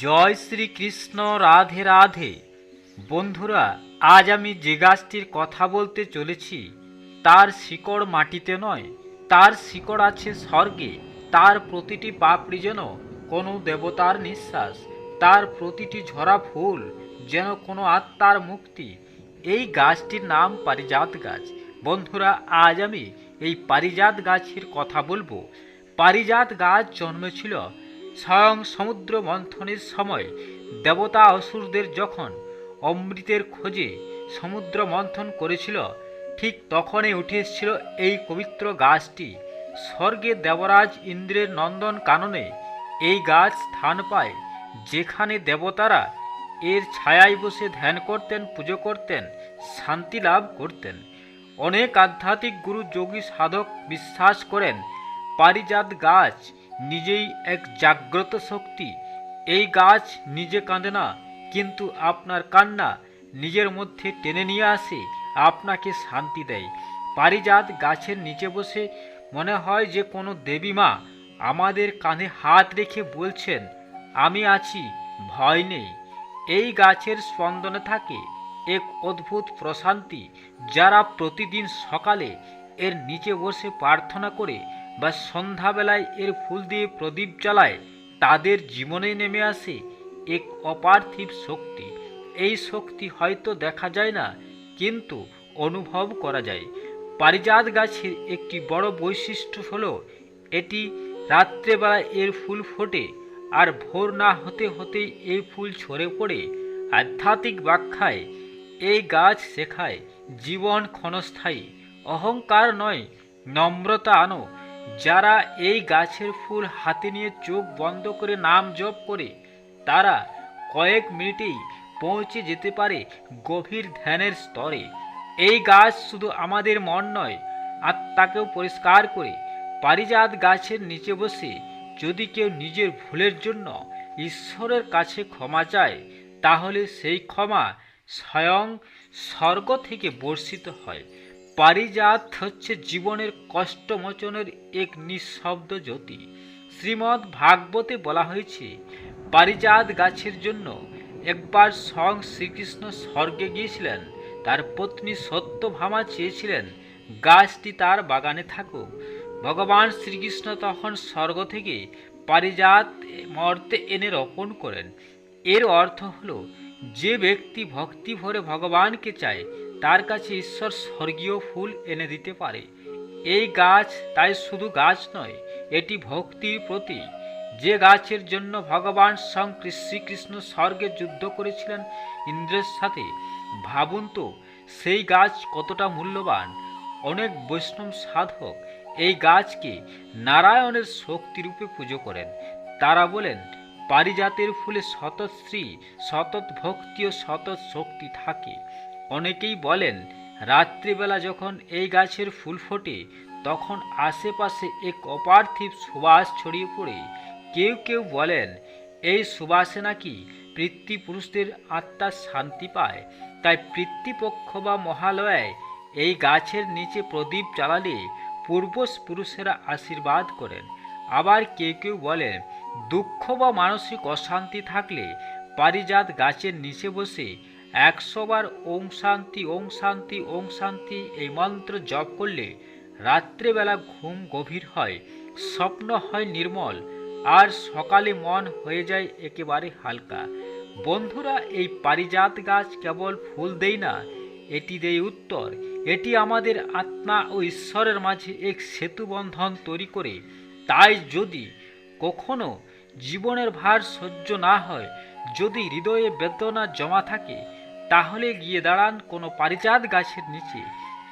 জয় শ্রীকৃষ্ণ রাধে রাধে। বন্ধুরা, আজ আমি যে গাছটির কথা বলতে চলেছি, তার শিকড় মাটিতে নয়, তার শিকড় আছে স্বর্গে, তার প্রতিটি পাপড়ি যেন কোনো দেবতার নিঃশ্বাস, তার প্রতিটি ঝরা ফুল যেন কোনো আত্মার মুক্তি। এই গাছটির নাম পারিজাত গাছ। বন্ধুরা, আজ আমি এই পারিজাত গাছের কথা বলব। পারিজাত গাছ জন্মেছিল স্বয়ং সমুদ্র মন্থনের সময় দেবতা অসুরদের যখন অমৃতের খোঁজে সমুদ্র মন্থন করেছিল, ঠিক তখনই উঠে এসেছিল এই পবিত্র গাছটি। স্বর্গে দেবরাজ ইন্দ্রের নন্দন কাননে এই গাছ স্থান পায়, যেখানে দেবতারা এর ছায়ায় বসে ধ্যান করতেন, পুজো করতেন, শান্তি লাভ করতেন। অনেক আধ্যাত্মিক গুরু যোগী সাধক বিশ্বাস করেন, পারিজাত গাছ নিজেই এক জাগ্রত শক্তি। এই গাছ নিজে কাঁদে না, কিন্তু আপনার কান্না নিজের মধ্যে টেনে নিয়ে আসে, আপনাকে শান্তি দেয়। পারিজাত গাছের নিচে বসে মনে হয় যে কোনো দেবী মা আমাদের কাঁধে হাত রেখে বলছেন, আমি আছি, ভয় নেই। এই গাছের স্পন্দনে থাকে এক অদ্ভুত প্রশান্তি, যারা প্রতিদিন সকালে এর নিচে বসে প্রার্থনা করে বা সন্ধ্যাবেলায় এর ফুল দিয়ে প্রদীপ জ্বালায়, তাদের জীবনে নেমে আসে এক অপার্থিব শক্তি। এই শক্তি হয়তো দেখা যায় না, কিন্তু অনুভব করা যায়। পারিজাত গাছের একটি বড় বৈশিষ্ট্য হলো, এটি রাত্রেবেলায় এর ফুল ফোটে আর ভোর না হতে হতেই এই ফুল ছড়ে পড়ে। আধ্যাত্মিক ব্যাখ্যায় এই গাছ শেখায়, জীবন ক্ষণস্থায়ী, অহংকার নয়, নম্রতা আনো যারা এই গাছের ফুল হাতে নিয়ে চোখ বন্ধ করে নাম জপ করে, তারা কয়েক মিনিটেই পৌঁছে যেতে পারে গভীর ধ্যানের স্তরে। এই গাছ শুধু আমাদের মন নয়, আত্মাকেও পরিষ্কার করে পারিজাত গাছের নিচে বসে যদি কেউ নিজের ভুলের জন্য ঈশ্বরের কাছে ক্ষমা চায়, তাহলে সেই ক্ষমা স্বয়ং স্বর্গ থেকে বর্ষিত হয়। পারিজাত হচ্ছে জীবনের কষ্টমোচনের এক নিঃশব্দ জ্যোতি। শ্রীমদ্ ভাগবতে বলা হয়েছে, পারিজাত গাছের জন্য একবার স্বয়ং শ্রীকৃষ্ণ স্বর্গে গিয়েছিলেন। তার পত্নী সত্যভামা চেয়েছিলেন, গাছটি তার বাগানে থাকুক। ভগবান শ্রীকৃষ্ণ তখন স্বর্গ থেকে পারিজাত মর্তে এনে রোপণ করেন। এর অর্থ হলো, যে ব্যক্তি ভক্তি ভরে ভগবানকে চায় তার কাছে ঈশ্বর স্বর্গীয় ফুল এনে দিতে পারে। এই গাছ তাই শুধু গাছ নয়, এটি ভক্তির প্রতীক। যে গাছের জন্য ভগবান স্বয়ং শ্রীকৃষ্ণ স্বর্গে যুদ্ধ করেছিলেন ইন্দ্রের সাথে, ভাবুন তো, সেই গাছ কতটা মূল্যবান। অনেক বৈষ্ণব সাধক এই গাছকে নারায়ণের শক্তিরূপে পুজো করেন। তারা বলেন, পারিজাতের ফুলে শতৎ শ্রী শতৎ ভক্তি ও শতৎ শক্তি থাকে। অনেকেই বলেন, রাত্রিবেলা যখন এই গাছের ফুল ফোটে, তখন আশেপাশে এক অপার্থিব সুবাস ছড়িয়ে পড়ে। কেউ কেউ বলেন, এই সুবাসে নাকি পিতৃপুরুষদের আত্মার শান্তি পায়। তাই পিতৃপক্ষ বা মহালয়ায় এই গাছের নিচে প্রদীপ জ্বালালে পূর্বপুরুষেরা আশীর্বাদ করেন। আবার কেউ কেউ বলেন, দুঃখ বা মানসিক অশান্তি থাকলে পারিজাত গাছের নিচে বসে একশো বার ওং শান্তি ওং শান্তি ওং শান্তি এই মন্ত্র জপ করলে রাত্রেবেলা ঘুম গভীর হয়, স্বপ্ন হয় নির্মল, আর সকালে মন হয়ে যায় একেবারে হালকা। বন্ধুরা, এই পারিজাত গাছ কেবল ফুল দেয় না, এটি দেয় উত্তর। এটি আমাদের আত্মা ও ঈশ্বরের মাঝে এক সেতু বন্ধন তৈরি করে। তাই যদি কখনো জীবনের ভার সহ্য না হয়, যদি হৃদয়ে বেদনা জমা থাকে তাহলে গিয়ে দাঁড়ান কোনো পারিজাত গাছের নিচে।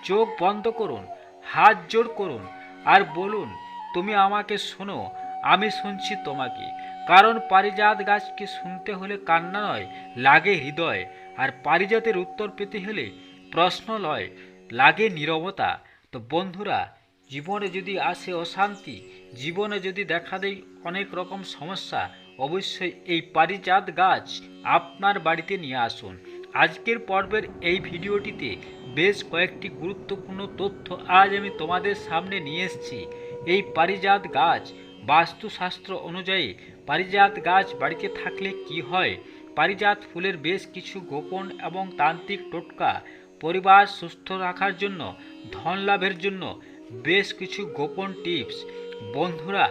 চোখ বন্ধ করুন, হাত জোড় করুন আর বলুন, তুমি আমাকে শোনো, আমি শুনছি তোমাকে। কারণ পারিজাত গাছকে শুনতে হলে কান্না নয়, লাগে হৃদয়। আর পারিজাতের উত্তর পেতে হলে প্রশ্ন লয় লাগে নীরবতা। তো বন্ধুরা, জীবনে যদি আসে অশান্তি, জীবনে যদি দেখা দেয় অনেক রকম সমস্যা, অবশ্যই এই পারিজাত গাছ আপনার বাড়িতে নিয়ে আসুন। আজকের পর্বের এই ভিডিওটিতে বেশ কয়েকটি গুরুত্বপূর্ণ তথ্য আজ আমি তোমাদের সামনে নিয়ে এসেছি। এই পারিজাত গাছ বাস্তুশাস্ত্র অনুযায়ী পারিজাত গাছ বাড়িতে থাকলে কি হয়? পারিজাত ফুলের বেশ কিছু গোপন এবং তান্ত্রিক টোটকা পরিবার সুস্থ রাখার জন্য, ধন লাভের জন্য বেশ কিছু গোপন টিপস। বন্ধুরা,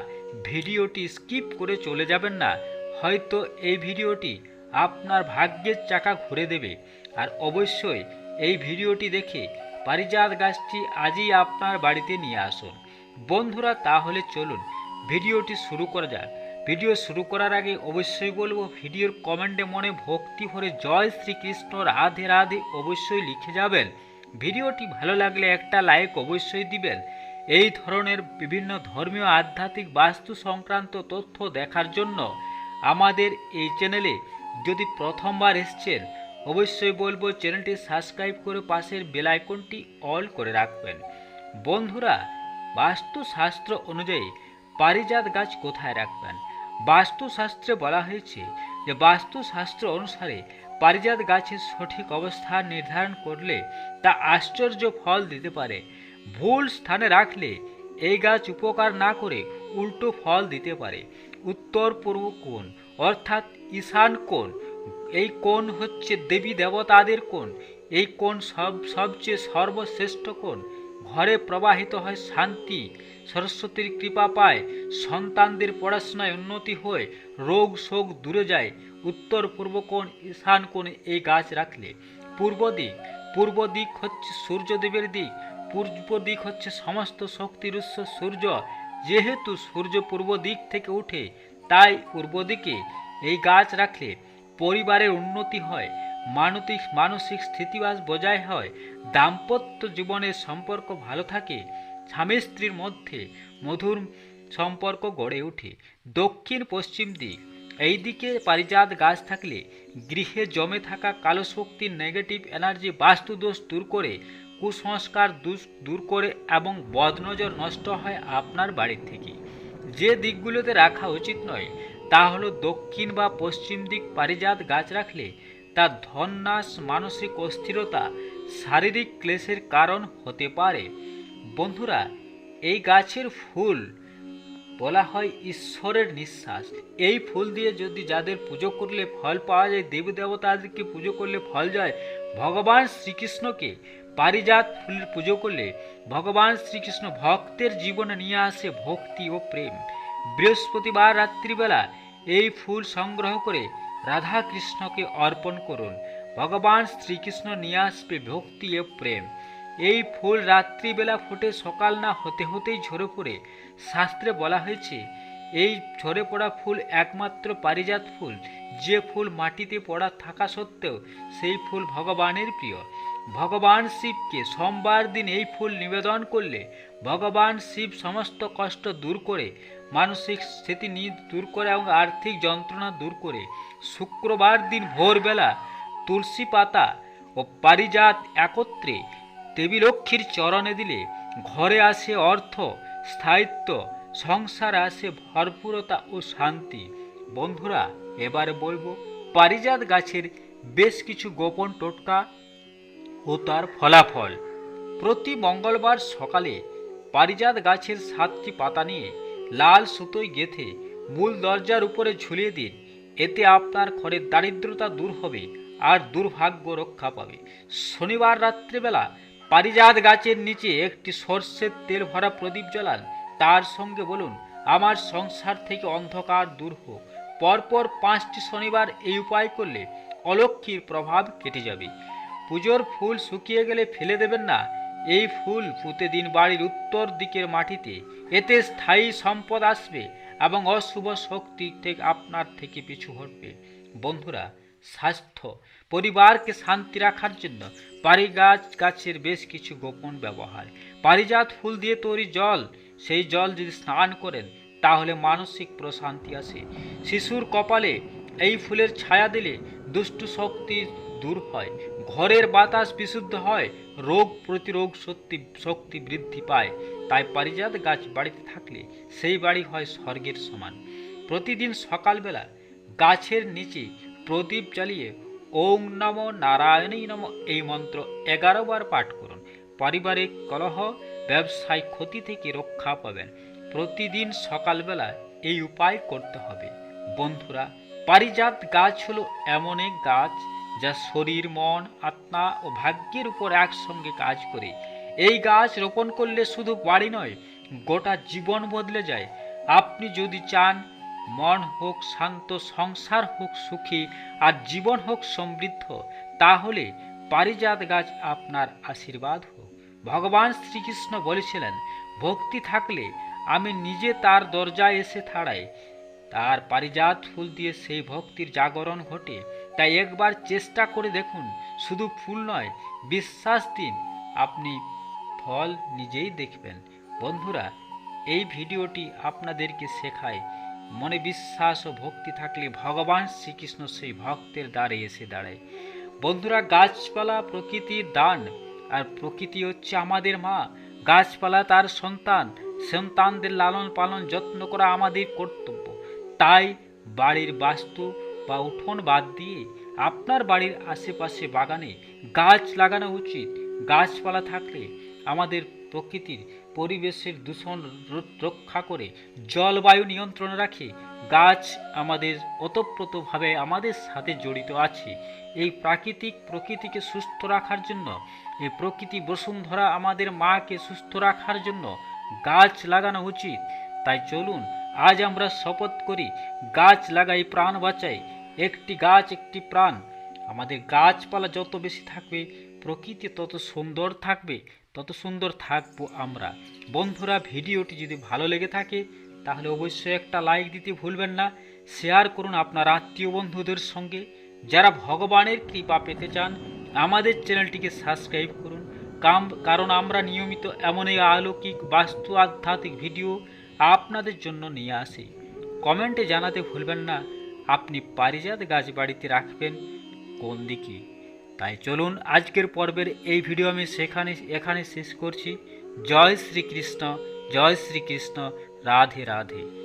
ভিডিওটি স্কিপ করে চলে যাবেন না। হয়তো এই ভিডিওটি আপনার ভাগ্যের চাকা ঘুরে দেবে। আর অবশ্যই এই ভিডিওটি দেখে পারিজাত গাছটি আজই আপনার বাড়িতে নিয়ে আসুন। বন্ধুরা, তাহলে চলুন ভিডিওটি শুরু করা যাক। ভিডিও শুরু করার আগে অবশ্যই বলব, ভিডিওর কমেন্টে মনে ভক্তি ভরে জয় শ্রীকৃষ্ণ, রাধে রাধে অবশ্যই লিখে যাবেন। ভিডিওটি ভালো লাগলে একটা লাইক অবশ্যই দিবেন। এই ধরনের বিভিন্ন ধর্মীয়, আধ্যাত্মিক, বাস্তু সংক্রান্ত তথ্য দেখার জন্য আমাদের এই চ্যানেলে যদি প্রথমবার এসছেন, অবশ্যই বলব চ্যানেলটি সাবস্ক্রাইব করে পাশের বেল আইকনটি অল করে রাখবেন। বন্ধুরা, বাস্তুশাস্ত্র অনুযায়ী পারিজাত গাছ কোথায় রাখবেন? বাস্তুশাস্ত্রে বলা হয়েছে যে বাস্তুশাস্ত্র অনুসারে পারিজাত গাছের সঠিক অবস্থান নির্ধারণ করলে তা আশ্চর্য ফল দিতে পারে। ভুল স্থানে রাখলে এই গাছ উপকার না করে উল্টো ফল দিতে পারে। উত্তর পূর্ব কোণ অর্থাৎ ঈশান কোণ। এই কোণ হচ্ছে দেবী দেবতাদের কোণ। এই কোণ সব সবচেয়ে সর্বশ্রেষ্ঠ কোণ। ঘরে প্রবাহিত হয় শান্তি। সরস্বতীর কৃপা পায়। সন্তানদের পড়াশোনায় উন্নতি হয়। রোগ শোক দূরে যায়। উত্তর পূর্ব কোণ, ঈশান কোণে এই গাছ রাখলে। পূর্ব দিক পূর্ব দিক হচ্ছে সূর্যদেবের দিক। পূর্ব দিক হচ্ছে সমস্ত শক্তির উৎস সূর্য। যেহেতু সূর্য পূর্ব দিক থেকে উঠে তাই পূর্ব দিকে এই গাছ রাখলে পরিবারের উন্নতি হয় মানসিক মানসিক স্থিতিবাস বজায় হয়, দাম্পত্য জীবনের সম্পর্ক ভালো থাকে, স্বামী স্ত্রীর মধ্যে মধুর সম্পর্ক গড়ে ওঠে। দক্ষিণ পশ্চিম দিক, এই দিকে পারিজাত গাছ থাকলে গৃহে জমে থাকা কালো শক্তির নেগেটিভ এনার্জি বাস্তুদোষ দূর করে, কুসংস্কার দূর- করে এবং বদনজর নষ্ট হয় আপনার বাড়ি থেকে। যে দিকগুলোতে রাখা উচিত নয়, তা হলো দক্ষিণ বা পশ্চিম দিক পারিজাত গাছ রাখলে তা ধন্যাস মানসিক অস্থিরতা, শারীরিক ক্লেশের কারণ হতে পারে। বন্ধুরা, এই গাছের ফুল বলা হয় ঈশ্বরের নিঃশ্বাস। এই ফুল দিয়ে যদি যাদের পুজো করলে ফল পাওয়া যায়, দেবী দেবতাদেরকে পুজো করলে ফল যায়, ভগবান শ্রীকৃষ্ণকে পারিজাত ফুলের পুজো করলে ভগবান শ্রীকৃষ্ণ ভক্তের জীবনে নিয়ে আসে ভক্তি ও প্রেম। বৃহস্পতিবার রাত্রিবেলা এই ফুল সংগ্রহ করে রাধা কৃষ্ণকে অর্পণ করুন। ভগবান শ্রীকৃষ্ণ নিয়ে আসবে ভক্তি ও প্রেম। এই ফুল রাত্রিবেলা ফুটে সকাল না হতে হতেই ঝরে পড়ে। শাস্ত্রে বলা হয়েছে, এই ঝরে পড়া ফুল একমাত্র পারিজাত ফুল। যে ফুল মাটিতে পড়া থাকা সত্ত্বেও সেই ফুল ভগবানের প্রিয়। ভগবান শিবকে সোমবার দিন এই ফুল নিবেদন করলে ভগবান শিব সমস্ত কষ্ট দূর করে, মানসিক স্থিতি দূর করে এবং আর্থিক যন্ত্রণা দূর করে শুক্রবার দিন ভোরবেলা তুলসী পাতা ও পারিজাত একত্রে দেবী লক্ষ্মীর চরণে দিলে ঘরে আসে অর্থ, স্থায়িত্ব, সংসারে আসে ভরপুরতা ও শান্তি। বন্ধুরা, এবারে বলব, পারিজাত গাছের বেশ কিছু গোপন টোটকা ও তার ফলাফল। প্রতি মঙ্গলবার সকালে পারিজাত গাছের সাতটি পাতা নিয়ে লাল সুতোয় গেথে মূল দরজার উপরে ঝুলিয়ে দিন। এতে আপনার ঘরের দারিদ্রতা দূর হবে আর দুর্ভাগ্য রক্ষা পাবে। শনিবার রাত্রিবেলা পারিজাত গাছের নিচে একটি সর্ষের তেল ভরা প্রদীপ জ্বালান। তার সঙ্গে বলুন, আমার সংসার থেকে অন্ধকার দূর হোক। পরপর পাঁচটি শনিবার এই উপায় করলে অলক্ষীর প্রভাব কেটে যাবে। পুজোর ফুল শুকিয়ে গেলে ফেলে দেবেন না। এই ফুল পুঁতে দিন বাড়ির উত্তর দিকের মাটিতে। এতে স্থায়ী সম্পদ আসবে এবং অশুভ শক্তি থেকে আপনার থেকে পিছু হটবে। বন্ধুরা, স্বাস্থ্য, পরিবারকে শান্তি রাখার জন্য পারি গাছ গাছের বেশ কিছু গোপন ব্যবহার। পারিজাত ফুল দিয়ে তৈরি জল, সেই জল যদি স্নান করেন, তাহলে মানসিক প্রশান্তি আসে। শিশুর কপালে এই ফুলের ছায়া দিলে দুষ্টু শক্তি দূর হয়। ঘরের বাতাস বিশুদ্ধ হয়, রোগ প্রতিরোধ শক্তি শক্তি বৃদ্ধি পায়। তাই পারিজাত গাছ বাড়িতে থাকলে সেই বাড়ি হয় স্বর্গের সমান। প্রতিদিন সকালবেলা গাছের নিচে প্রদীপ জ্বালিয়ে ওং নম নারায়ণী নম এই মন্ত্র এগারো বার পাঠ করুন। পারিবারিক কলহ, ব্যবসায় ক্ষতি থেকে রক্ষা পাবেন। প্রতিদিন সকালবেলা এই উপায় করতে হবে। বন্ধুরা পারিজাত গাছ হলো এমন এক গাছ যা শরীর, মন, আত্মা ও ভাগ্যের উপর একসঙ্গে কাজ করে। এই গাছ রোপণ করলে শুধু বাড়ি নয়, গোটা জীবন বদলে যায়। আপনি যদি চান, মন হোক শান্ত, সংসার হোক সুখী আর জীবন হোক সমৃদ্ধ, তাহলে পারিজাত গাছ আপনার আশীর্বাদ হোক। ভগবান শ্রীকৃষ্ণ বলেছিলেন, ভক্তি থাকলে আমি নিজে তার দরজায় এসে থাড়াই তার পারিজাত ফুল দিয়ে সেই ভক্তির জাগরণ ঘটে। তাই একবার চেষ্টা করে দেখুন, শুধু ফুল নয়, বিশ্বাস দিন, আপনি ফল নিজেই দেখবেন। বন্ধুরা, এই ভিডিওটি আপনাদেরকে শেখায়, মনে বিশ্বাস ও ভক্তি থাকলে ভগবান শ্রীকৃষ্ণ সেই ভক্তের দ্বারে এসে দাঁড়ায়। বন্ধুরা, গাছপালা প্রকৃতির দান, আর প্রকৃতি হচ্ছে আমাদের মা। গাছপালা তার সন্তান, সন্তানদের লালন পালন যত্ন করা আমাদের কর্তব্য। তাই বাড়ির বাস্তু বা উঠোন বাদ দিয়ে আপনার বাড়ির আশেপাশে বাগানে গাছ লাগানো উচিত। গাছপালা থাকলে আমাদের প্রকৃতির পরিবেশের দূষণ রক্ষা করে জলবায়ু নিয়ন্ত্রণ রাখে। গাছ আমাদের ওতপ্রোতভাবে আমাদের সাথে জড়িত আছে। এই প্রাকৃতিক প্রকৃতিকে সুস্থ রাখার জন্য, এই প্রকৃতি বসুন্ধরা আমাদের মাকে সুস্থ রাখার জন্য গাছ লাগানো উচিত। তাই চলুন আজ আমরা শপথ করি, গাছ লাগাই, প্রাণ বাঁচাই। একটি গাছ, একটি প্রাণ। আমাদের গাছপালা যত বেশি থাকবে, প্রকৃতি তত সুন্দর থাকবে, তত সুন্দর থাকব আমরা। বন্ধুরা, ভিডিওটি যদি ভালো লেগে থাকে, তাহলে অবশ্যই একটা লাইক দিতে ভুলবেন না। শেয়ার করুন আপনার আত্মীয় বন্ধুদের সঙ্গে। যারা ভগবানের কৃপা পেতে চান, আমাদের চ্যানেলটিকে সাবস্ক্রাইব করুন। কাম কারণ আমরা নিয়মিত এমন এই বাস্তু, আধ্যাত্মিক ভিডিও আপনাদের জন্য নিয়ে আসি। কমেন্টে জানাতে ভুলবেন না, আপনি পারিজাত গাছ বাড়িতে রাখবেন কোন দিকে। তাই চলুন আজকের পর্বের এই ভিডিও আমি সেখানে, এখানে শেষ করছি। জয় শ্রীকৃষ্ণ জয় শ্রীকৃষ্ণ, রাধে রাধে।